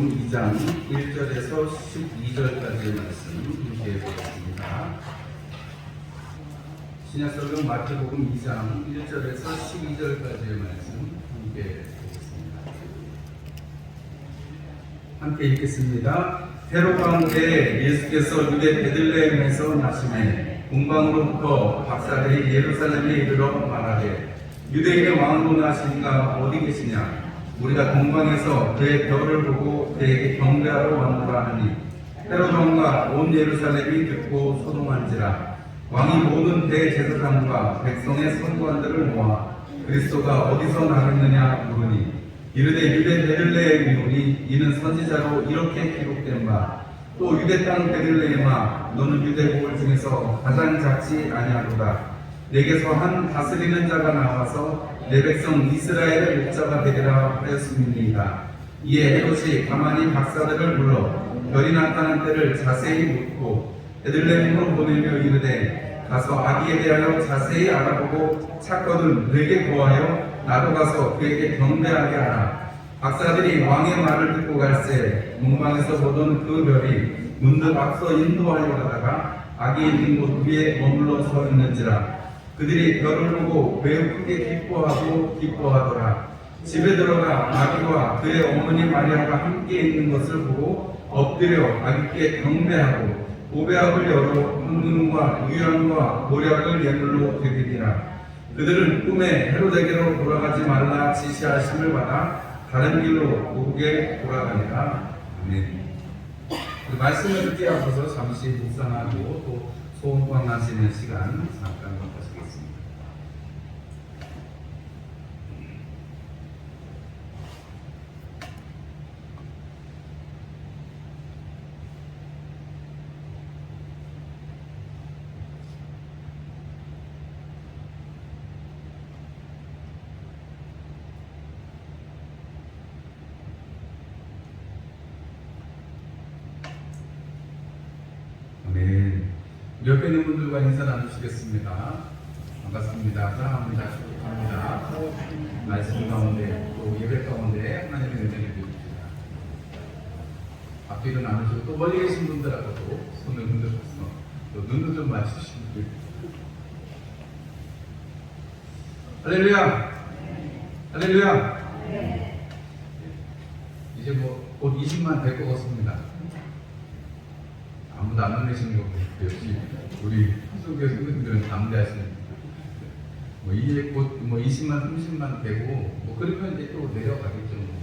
마태복음 2장 1절에서 12절까지의 말씀 함께 보겠습니다. 신약성경 마태복음 2장 1절에서 12절까지의 말씀 함께 보겠습니다. 함께 읽겠습니다. 헤로 가운데 예수께서 유대 베들레헴에서 나심에 공방으로부터 박사들이 예루살렘에 이르러 말하되 유대인의 왕으로 나시니가 어디 계시냐 우리가 동방에서 그의 별을 보고 그에게 경배하러 왔노라 하니 헤롯 왕과 온 예루살렘이 듣고 소동한지라. 왕이 모든 대제사장과 백성의 선관들을 모아 그리스도가 어디서 나겠느냐 물으니 이르되 유대 베들레헴 이오니 이는 선지자로 이렇게 기록된 바. 또 유대 땅 베들레헴아 너는 유대 고을 중에서 가장 작지 아니하도다. 내게서 한 다스리는 자가 나와서 내 백성 이스라엘의 목자가 되리라 하였음이니이다 이에 헤롯이 가만히 박사들을 불러 별이 나타난 때를 자세히 묻고 베들레헴으로 보내며 이르되 가서 아기에 대하여 자세히 알아보고 찾거든 내게 구하여 나도 가서 그에게 경배하게 하라. 박사들이 왕의 말을 듣고 갈새 문방에서 보던 그 별이 문득 앞서 인도하여 가다가 아기 있는 곳 위에 머물러 서 있는지라 그들이 별을 보고 매우 크게 기뻐하고 기뻐하더라. 집에 들어가 아기와 그의 어머니 마리아가 함께 있는 것을 보고 엎드려 아기께 경배하고 오배합을 열어 흥분과 유연과 모략을 예물로 드리니라. 그들은 꿈에 헤로데게로 돌아가지 말라 지시하심을 받아 다른 길로 고국에 돌아가니라. 아멘. 그 말씀을 듣기 앞서서 잠시 묵상하고 또 소원광하시는 시간 잠깐 가지겠습니다. 아멘. 옆에 있는 분들과 인사 나누시겠습니다. 반갑습니다. 사랑합니다. 축복합니다. 말씀 가운데 또 예배 가운데 하나님의 은혜를 드립니다. 앞뒤로 나누시고 또 멀리 계신 분들하고도 손을 흔들어서 또 눈도 좀 맞추시면 됩니다. 할렐루야! 할렐루야! 이제 뭐 곧 20만 될 것 같습니다. 아무도 안 놀리시는 거 보고 역시 우리 한국교 선생님들은 담대하십니다. 뭐 이제 곧뭐 20만, 30만 되고 뭐 그러면 이제 또 내려가겠죠. 뭐.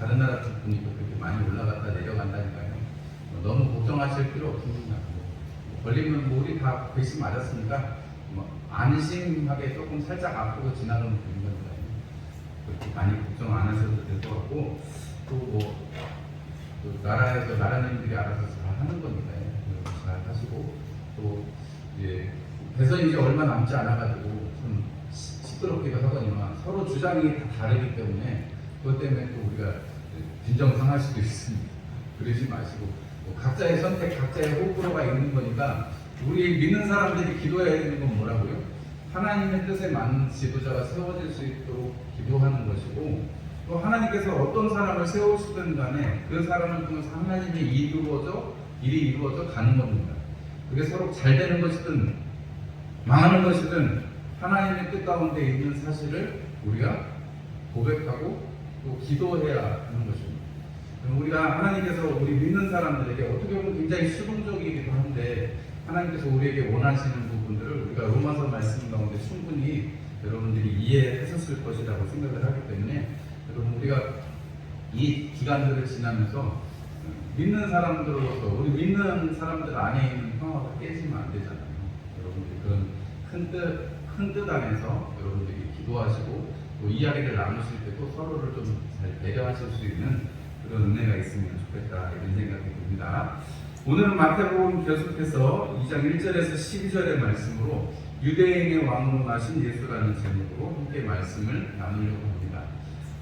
다른 나라 쪽 보니까 그렇게 많이 올라갔다 내려간다니까요. 뭐 너무 걱정하실 필요 없습니다. 뭐 걸리면 뭐 우리 다 백신 맞았으니까 뭐 안심하게 조금 살짝 아프고 지나가면 되는 거니까요. 그렇게 많이 걱정 안 하셔도 될 것 같고 또뭐 또 나라에서 나라님들이 알아서 잘 하는 겁니다. 그래서 잘 하시고 또 이제 대선이 이제 얼마 남지 않아가지고 좀 시- 시끄럽기도 하거니와 서로 주장이 다 다르기 때문에 그것 때문에 또 우리가 빈정 상할 수도 있습니다. 그러지 마시고 뭐 각자의 선택, 각자의 호불호가 있는 거니까 우리 믿는 사람들이 기도해야 되는 건 뭐라고요? 하나님의 뜻에 맞는 지도자가 세워질 수 있도록 기도하는 것이고 또 하나님께서 어떤 사람을 세우시든 간에 그 사람을 통해서 하나님의 이루어져 일이 이루어져 가는 겁니다. 그게 서로 잘 되는 것이든 망하는 것이든 하나님의 뜻 가운데 있는 사실을 우리가 고백하고 또 기도해야 하는 것입니다. 우리가 하나님께서 우리 믿는 사람들에게 어떻게 보면 굉장히 수동적이기도 한데 하나님께서 우리에게 원하시는 부분들을 우리가 로마서 말씀 가운데 충분히 여러분들이 이해하셨을 것이라고 생각을 하기 때문에 여러분 우리가 이 기간들을 지나면서 믿는 사람들로서 우리 믿는 사람들 안에 있는 평화가 깨지면 안 되잖아요. 여러분들이 그런 큰 뜻, 큰 뜻 안에서 여러분들이 기도하시고 또 이야기를 나누실 때도 서로를 좀 잘 배려하실 수 있는 그런 은혜가 있으면 좋겠다 이런 생각이 듭니다. 오늘은 마태복음 계속해서 2장 1절에서 12절의 말씀으로 유대인의 왕으로 나신 예수라는 제목으로 함께 말씀을 나누려고 합니다.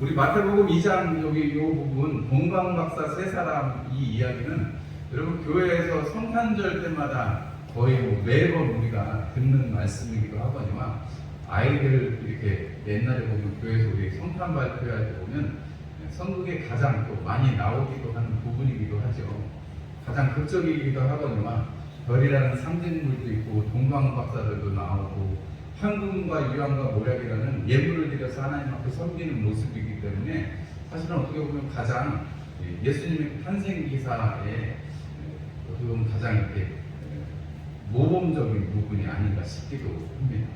우리 마태복음 2장 여기 이 부분 동방박사 세 사람 이 이야기는 여러분 교회에서 성탄절 때마다 거의 뭐 매번 우리가 듣는 말씀이기도 하거니와 아이들 이렇게 옛날에 보면 교회에서 우리 성탄 발표할 때 보면 성극에 가장 또 많이 나오기도 하는 부분이기도 하죠. 가장 극적이기도 하거니와 별이라는 상징물도 있고 동방박사들도 나오고 황금과 유황과 모략이라는 예물을 들여서 하나님 앞에 섬기는 모습이기 때문에 사실은 어떻게 보면 가장 예수님의 탄생 기사에 보면 가장 이렇게 모범적인 부분이 아닌가 싶기도 합니다.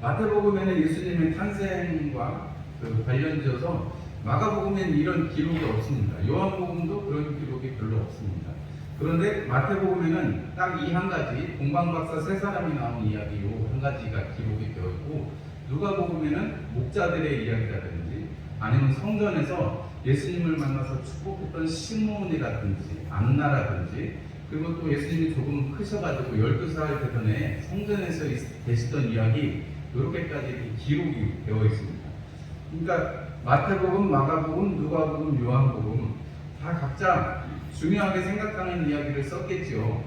마태복음에는 예수님의 탄생과 그 관련지어서 마가복음에는 이런 기록이 없습니다. 요한복음도 그런 기록이 별로 없습니다. 그런데 마태복음에는 딱 이 한 가지 공방박사 세 사람이 나온 이야기 요한 가지가 기록이 되어 있고 누가복음에는 목자들의 이야기라든지 아니면 성전에서 예수님을 만나서 축복했던 시몬이라든지 안나라든지 그리고 또 예수님이 조금 크셔가지고 12살 되던 해 성전에서 있- 계시던 이야기 이렇게까지 기록이 되어 있습니다. 그러니까 마태복음, 마가복음, 누가복음, 요한복음 다 각자 중요하게 생각하는 이야기를 썼겠지요.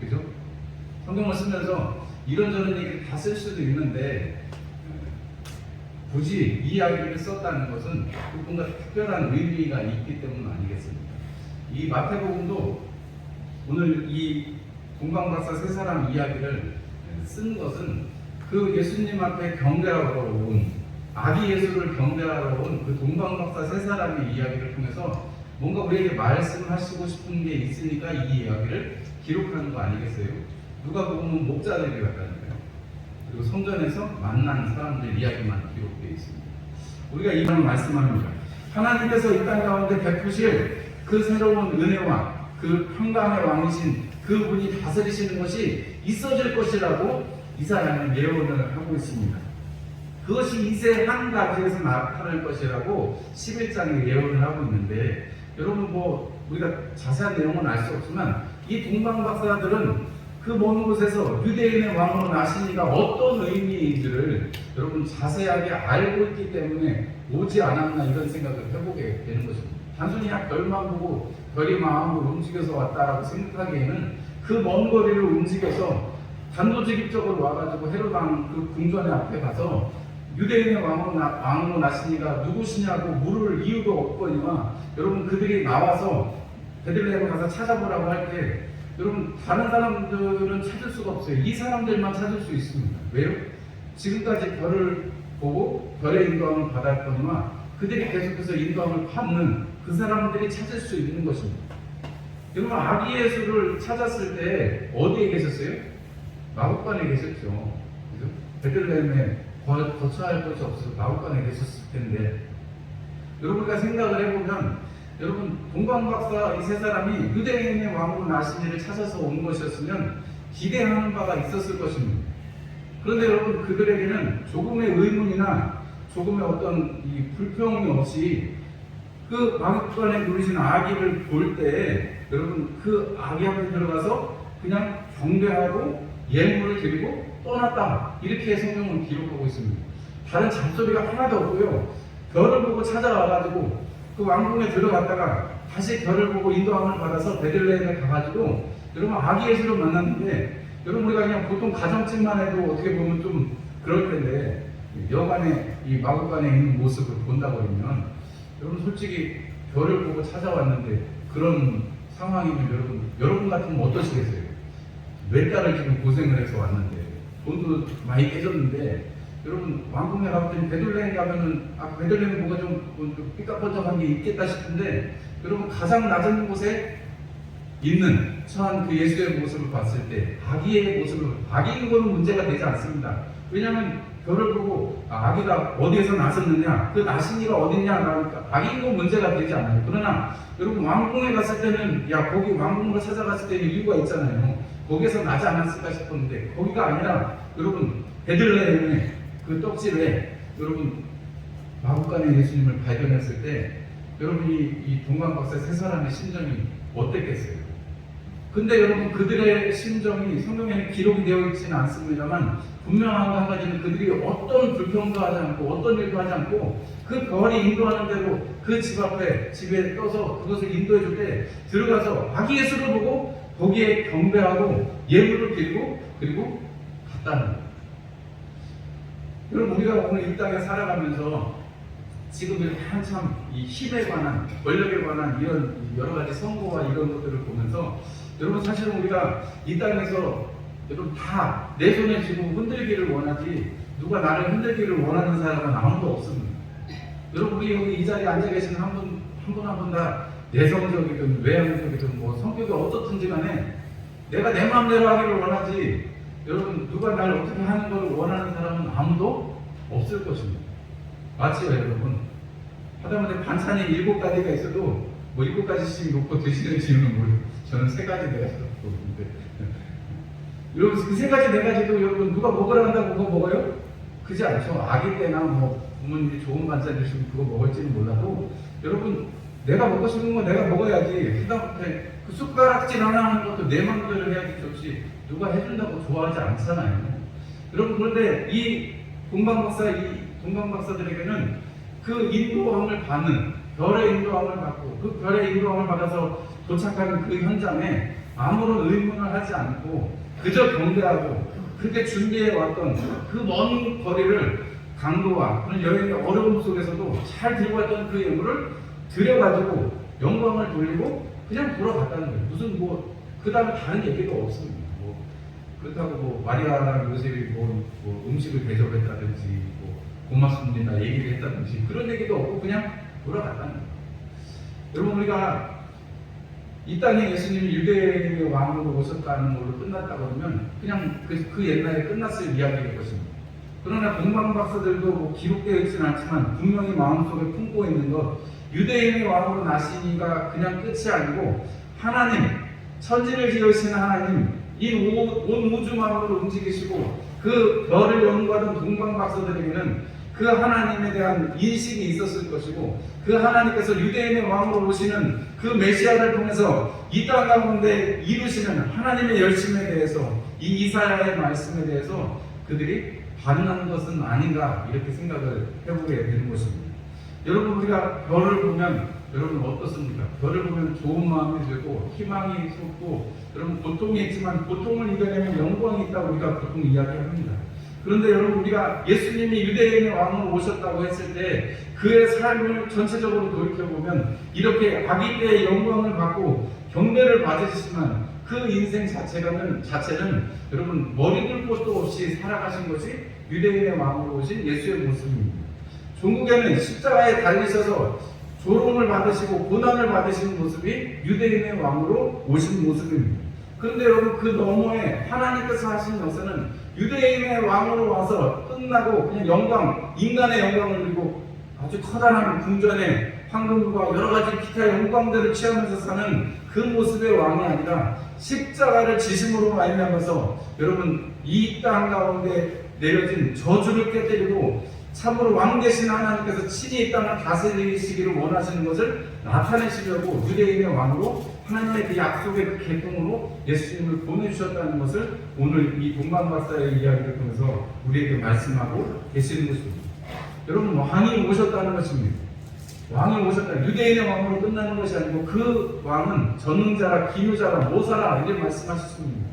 그죠? 성경을 쓰면서 이런저런 얘기를 다 쓸 수도 있는데 굳이 이 이야기를 썼다는 것은 뭔가 특별한 의미가 있기 때문 아니겠습니까? 이 마태복음도 오늘 이 동방박사 세 사람 이야기를 쓴 것은 그 예수님 앞에 경배하러 온 아기 예수를 경배하러 온 그 동방박사 세 사람의 이야기를 통해서 뭔가 우리에게 말씀하시고 싶은 게 있으니까 이 이야기를 기록하는 거 아니겠어요? 누가 보면 목자들이 같다니까요. 그리고 성전에서 만난 사람들 이야기만 기록되어 있습니다. 우리가 이런 말씀합니다. 하나님께서 이 땅 가운데 베푸실 그 새로운 은혜와 그 평강의 왕이신 그분이 다스리시는 것이 있어질 것이라고 이사야는 예언을 하고 있습니다. 그것이 이세 한 가지에서 나타날 것이라고 11장에 예언을 하고 있는데 여러분 뭐 우리가 자세한 내용은 알 수 없지만 이 동방 박사들은 그 먼 곳에서 유대인의 왕으로 나시니가 어떤 의미인지를 여러분 자세하게 알고 있기 때문에 오지 않았나 이런 생각을 해보게 되는 것입니다. 단순히 그냥 별만 보고 별이 마음으로 움직여서 왔다라고 생각하기에는 그 먼 거리를 움직여서 단도직입적으로 와가지고 헤로당 그 궁전의 앞에 가서 유대인의 왕으로, 나, 왕으로 나시니가 누구시냐고 물을 이유도 없거니와 여러분 그들이 나와서 베들레헴에 가서 찾아보라고 할 때 여러분 다른 사람들은 찾을 수가 없어요. 이 사람들만 찾을 수 있습니다. 왜요? 지금까지 별을 보고 별의 인도함을 받았거니와 그들이 계속해서 인도함을 받는 그 사람들이 찾을 수 있는 것입니다. 여러분 아기 예수를 찾았을 때 어디에 계셨어요? 마국간에 계셨죠. 그죠? 베들레헴에 거- 거처할 곳이 없어서 마국간에 계셨을 텐데 여러분과 생각을 해보면 여러분 동방 박사 이 세 사람이 유대인의 왕으로 나시니를 찾아서 온 것이었으면 기대하는 바가 있었을 것입니다. 그런데 여러분 그들에게는 조금의 의문이나 조금의 어떤 이 불평이 없이 그 마국간에 누리신 아기를 볼 때 여러분 그 아기 앞에 들어가서 그냥 경배하고 예물을 드리고 떠났다 이렇게 성경은 기록하고 있습니다. 다른 잡소리가 하나도 없고요. 별을 보고 찾아와가지고 그 왕궁에 들어갔다가 다시 별을 보고 인도함을 받아서 베들레헴에 가가지고 여러분 아기 예수를 만났는데 여러분 우리가 그냥 보통 가정집만 해도 어떻게 보면 좀 그럴 텐데 여간에 이 마국간에 있는 모습을 본다 그러면 여러분 솔직히 별을 보고 찾아왔는데 그런 상황이면 여러분 여러분 같으면 어떠시겠어요? 몇 달을 지금 고생을 해서 왔는데 돈도 많이 깨졌는데 여러분 왕궁에 가봤더니 베들레헴 가면은 아 베들레헴 뭐가 좀, 좀 삐까뻔쩍한 게 있겠다 싶은데 여러분 가장 낮은 곳에 있는 처한 그 예수의 모습을 봤을 때 아기의 모습을 아기인 거는 문제가 되지 않습니다. 왜냐하면 별을 보고 아, 아기가 어디에서 나섰느냐 그 나신이가 어딨냐 그러니까 아기인 건 문제가 되지 않아요. 그러나 여러분 왕궁에 갔을 때는 야 거기 왕궁을 찾아갔을 때는 이유가 있잖아요. 거기에서 나지 않았을까 싶었는데 거기가 아니라 여러분 베들레헴의 그 떡집에 여러분 마국간의 예수님을 발견했을 때 여러분이 이 동방박사 세 사람의 심정이 어땠겠어요? 근데 여러분 그들의 심정이 성경에는 기록이 되어 있지는 않습니다만 분명한 한 가지는 그들이 어떤 불평도 하지 않고 어떤 일도 하지 않고 그 별이 인도하는 대로 그 집 앞에 집에 떠서 그것을 인도해 줄 때 들어가서 아기 예수를 보고 거기에 경배하고 예물을 드리고 그리고 갔다는 거예요. 여러분 우리가 오늘 이 땅에 살아가면서 지금 한참 이 힘에 관한 권력에 관한 이런 여러 가지 선거와 이런 것들을 보면서 여러분 사실은 우리가 이 땅에서 여러분 다 내 손에 쥐고 흔들기를 원하지 누가 나를 흔들기를 원하는 사람은 아무도 없습니다. 여러분 우리 여기 이 자리에 앉아 계시는 한 분 한 분 한 분 다 내성적이든 외향적이든 뭐 성격이 어떻든지 간에 내가 내 마음대로 하기를 원하지 여러분 누가 날 어떻게 하는 걸 원하는 사람은 아무도 없을 것입니다. 맞지요 여러분? 하다못해 반찬이 일곱 가지가 있어도 뭐 일곱 가지씩 놓고 드시는 지는 뭐 저는 세 가지 내가 있는데 여러분 그 세 가지 네 가지도 여러분 누가 먹으라 한다고 그거 먹어요? 그지 않죠. 아기 때나 뭐 부모님이 좋은 반찬 주시면 그거 먹을지는 몰라도 여러분 내가 먹고 싶은 거 내가 먹어야지 하다못해 그 숟가락질 하나 하는 것도 내 마음대로 해야지 좋지 누가 해준다고 좋아하지 않잖아요. 여러분 그런데 이 동방 박사 이 동방 박사들에게는 그 인도함을 받는 별의 인도함을 받고 그 별의 인도함을 받아서 도착하는 그 현장에 아무런 의문을 하지 않고 그저 경배하고 그때 준비해 왔던 그 먼 거리를 강도와 그런 여행의 어려움 속에서도 잘 들고 왔던 그 예물을 들여가지고 영광을 돌리고 그냥 돌아갔다는 거예요. 무슨 뭐 그 다음에 다른 얘기가 없습니다. 뭐 그렇다고 뭐 마리아랑 요셉이 뭐, 뭐 음식을 대접했다든지 뭐 고맙습니다 얘기를 했다든지 그런 얘기도 없고 그냥 돌아갔다는 거예요. 여러분 우리가 이 땅에 예수님이 유대인의 왕으로 오셨다는 걸로 끝났다 그러면 그냥 그, 그 옛날에 끝났을 이야기일 것입니다. 그러나 동방 박사들도 뭐 기록되어 있지는 않지만 분명히 마음속에 품고 있는 것 유대인의 왕으로 나시니가 그냥 끝이 아니고 하나님 천지를 지으신 하나님 이 온 우주만으로 움직이시고 그 별을 연구하던 동방 박사들에게는 그 하나님에 대한 인식이 있었을 것이고 그 하나님께서 유대인의 왕으로 오시는 그 메시아를 통해서 이 땅 가운데 이루시는 하나님의 열심에 대해서 이 이사야의 말씀에 대해서 그들이 반응하는 것은 아닌가 이렇게 생각을 해보게 되는 것입니다. 여러분 우리가 별을 보면 여러분 어떻습니까? 별을 보면 좋은 마음이 들고 희망이 솟고 여러분 고통이 있지만 고통을 이겨내면 영광이 있다고 우리가 보통 이야기합니다. 그런데 여러분 우리가 예수님이 유대인의 왕으로 오셨다고 했을 때 그의 삶을 전체적으로 돌이켜 보면 이렇게 아기 때의 영광을 받고 경배를 받으시지만 그 인생 자체가는 자체는 여러분 머리둘 곳도 없이 살아가신 것이 유대인의 왕으로 오신 예수의 모습입니다. 종국에는 십자가에 달리셔서 조롱을 받으시고 고난을 받으시는 모습이 유대인의 왕으로 오신 모습입니다. 그런데 여러분 그 너머에 하나님께서 하신 역사는 유대인의 왕으로 와서 끝나고 그냥 영광, 인간의 영광을 누리고 아주 커다란 궁전의 황금과 여러 가지 기타 영광들을 취하면서 사는 그 모습의 왕이 아니라 십자가를 지심으로 말미암아서 여러분 이 땅 가운데 내려진 저주를 깨뜨리고 참으로 왕 되신 하나님께서 친히 이 땅을 다스리시기를 원하시는 것을 나타내시려고 유대인의 왕으로 하나님의 그 약속의 그 계통으로 예수님을 보내주셨다는 것을 오늘 이 동방박사의 이야기를 통해서 우리에게 말씀하고 계시는 것입니다. 여러분 왕이 오셨다는 것입니다. 왕이 오셨다. 유대인의 왕으로 끝나는 것이 아니고 그 왕은 전능자라 기유자라 모사라 이렇게 말씀하셨습니다.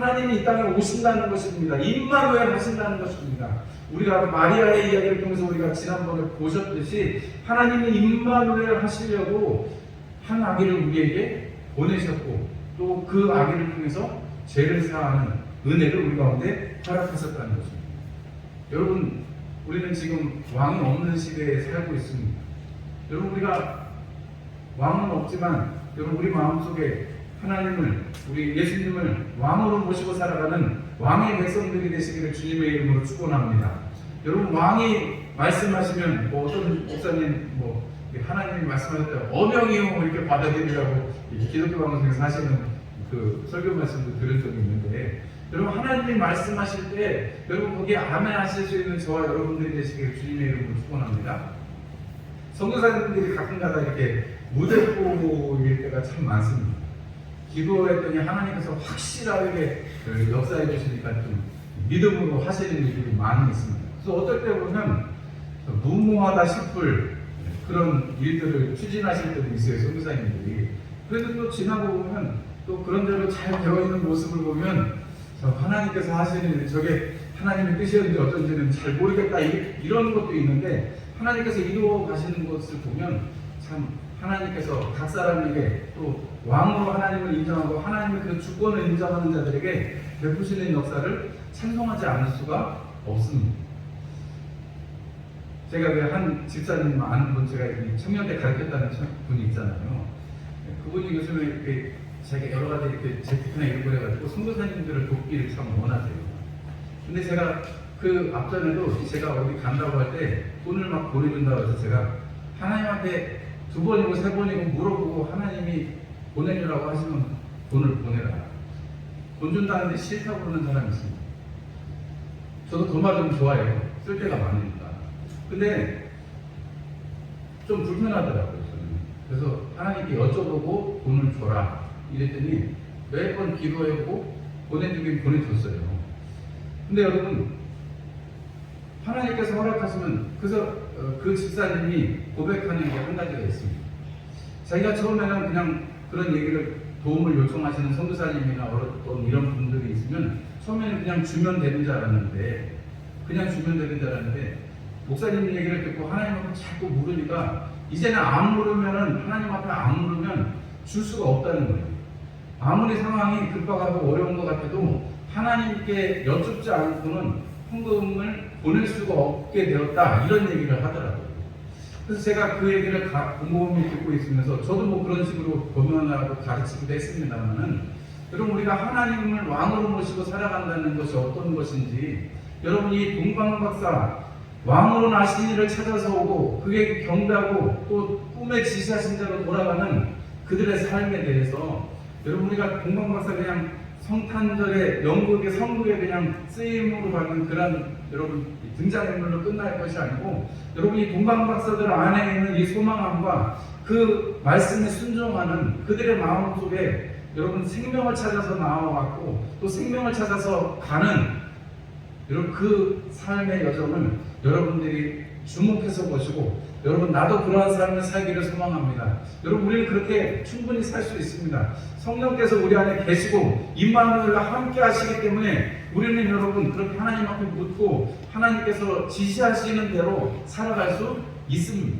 하나님이 이 땅에 오신다는 것입니다. 임마누엘 하신다는 것입니다. 우리가 마리아의 이야기를 통해서 우리가 지난번에 보셨듯이 하나님이 임마누엘 하시려고 한 아기를 우리에게 보내셨고 또 그 아기를 통해서 죄를 사하는 은혜를 우리 가운데 허락하셨다는 것입니다. 여러분 우리는 지금 왕이 없는 시대에 살고 있습니다. 여러분 우리가 왕은 없지만 여러분 우리 마음속에 하나님을 우리 예수님을 왕으로 모시고 살아가는 왕의 백성들이 되시기를 주님의 이름으로 축원합니다. 여러분 왕이 말씀하시면 뭐 어떤 목사님 뭐 하나님이 말씀하셨다 어명이요 이렇게 받아들이라고 이 기독교 방송에서 하시는 그 설교 말씀도 들은 적이 있는데 여러분 하나님이 말씀하실 때 여러분 거기에 아멘 하실 수 있는 저와 여러분들이 되시기를 주님의 이름으로 축원합니다. 선교사님들이 가끔가다 이렇게 무대포일 때가 참 많습니다. 기도했더니 하나님께서 확실하게 그 역사해 주시니까 좀 믿음으로 하시는 일들이 많이 있습니다. 그래서 어떨 때 보면 무모하다 싶을 그런 일들을 추진하실 때도 있어요, 선교사님들이. 그래도 또 지나고 보면 또 그런 대로 잘 되어 있는 모습을 보면 저 하나님께서 하시는 일, 저게 하나님의 뜻이었는지 어쩐지는 잘 모르겠다 이- 이런 것도 있는데 하나님께서 이루어 가시는 것을 보면 참 하나님께서 각 사람에게 또 왕으로 하나님을 인정하고 하나님의 그 주권을 인정하는 자들에게 베푸시는 역사를 찬송하지 않을 수가 없습니다. 제가 그 한 집사님 아는 분 제가 이 청년대 가르쳤다는 청- 분이 있잖아요. 그분이 요즘에 이렇게 자기 여러 가지 이렇게 재테크나 이런 걸 해가지고 선교사님들을 돕기를 참 원하세요. 근데 제가 그 앞전에도 제가 어디 간다고 할 때 돈을 막 보내준다고 해서 제가 하나님한테 두 번이고 세 번이고 물어보고 하나님이 보내주라고 하시면 돈을 보내라. 돈 준다는데 싫다고 그러는 사람이 있습니다. 저도 돈 받으면 좋아해요. 쓸 데가 많으니까. 근데 좀 불편하더라고요. 저는. 그래서 하나님께 여쭤보고 돈을 줘라. 이랬더니 매번 기도해보고 보내주긴 보내줬어요. 근데 여러분, 하나님께서 허락하시면 그래서 어, 그 집사님이 고백하는 게 한 가지가 있습니다. 자기가 처음에는 그냥 그런 얘기를 도움을 요청하시는 선교사님이나 어떤 이런 분들이 있으면 처음에는 그냥 주면 되는 줄 알았는데 그냥 주면 되는 줄 알았는데 목사님 얘기를 듣고 하나님한테 자꾸 물으니까 이제는 안 물으면은 하나님 앞에 안 물으면 줄 수가 없다는 거예요. 아무리 상황이 급박하고 어려운 것 같아도 하나님께 여쭙지 않고는 헌금을 보낼 수가 없게 되었다 이런 얘기를 하더라고요. 그래서 제가 그 얘기를 가, 곰곰이 듣고 있으면서 저도 뭐 그런 식으로 범연하고 가르치기도 했습니다만은 여러분 우리가 하나님을 왕으로 모시고 살아간다는 것이 어떤 것인지 여러분이 동방박사 왕으로 나신 이를 찾아서 오고 그게 경다고 또 꿈에 지시하신 자로 돌아가는 그들의 삶에 대해서 여러분 우리가 동방박사 그냥 성탄절에 영국의 성국에 그냥 쓰임으로 받는 그런 여러분 등장인물로 끝날 것이 아니고 여러분이 동방박사들 안에 있는 이 소망함과 그 말씀에 순종하는 그들의 마음 속에 여러분 생명을 찾아서 나와왔고 또 생명을 찾아서 가는 여러분 그 삶의 여정을 여러분들이 주목해서 보시고 여러분 나도 그러한 삶을 살기를 소망합니다. 여러분 우리는 그렇게 충분히 살 수 있습니다. 성령께서 우리 안에 계시고 임마누엘과 함께 하시기 때문에 우리는 여러분 그렇게 하나님 앞에 묻고 하나님께서 지시하시는 대로 살아갈 수 있습니다.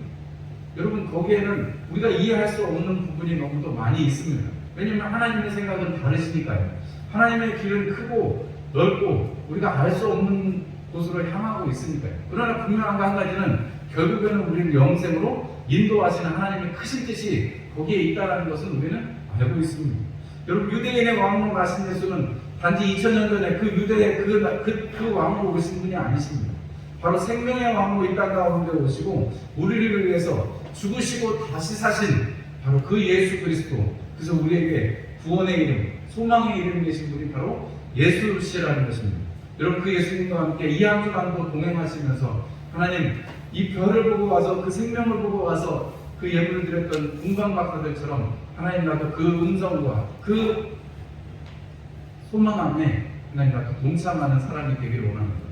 여러분 거기에는 우리가 이해할 수 없는 부분이 너무도 많이 있습니다. 왜냐하면 하나님의 생각은 다르시니까요. 하나님의 길은 크고 넓고 우리가 알 수 없는 곳으로 향하고 있으니까요. 그러나 분명한 거한 가지는 결국에는 우리를 영생으로 인도하시는 하나님의 크신 뜻이 거기에 있다는 것은 우리는 알고 있습니다. 여러분 유대인의 왕으로 가신 예수는 단지 2000년 전에 그 유대의 그, 그, 그 왕으로 오신 분이 아니십니다. 바로 생명의 왕으로 이 땅 가운데 오시고 우리를 위해서 죽으시고 다시 사신 바로 그 예수 그리스도 그래서 우리에게 구원의 이름, 소망의 이름 되신 분이 바로 예수시라는 것입니다. 여러분 그 예수님과 함께 이 한 주간도 동행하시면서 하나님 이 별을 보고 와서 그 생명을 보고 와서 그 예물을 드렸던 궁방박사들처럼 하나님 나도 그 음성과 그 소망 안에 하나님 나도 동참하는 사람이 되기를 원합니다.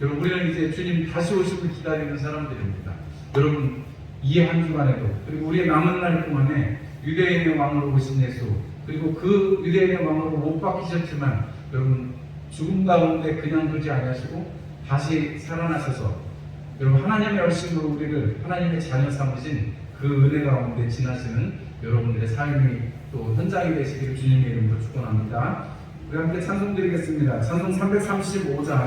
여러분 우리는 이제 주님 다시 오심을 기다리는 사람들입니다. 여러분 이 한 주간에도 그리고 우리의 남은 날 동안에 유대인의 왕으로 오신 예수 그리고 그 유대인의 왕으로 못 박히셨지만 여러분 죽음 가운데 그냥 두지 아니하시고 다시 살아나셔서 여러분 하나님의 열심으로 우리를 하나님의 자녀 삼으신 그 은혜 가운데 지나시는 여러분들의 삶이 또 현장이 되시기를 주님의 이름으로 축원합니다. 우리 함께 찬송 드리겠습니다. 찬송 335장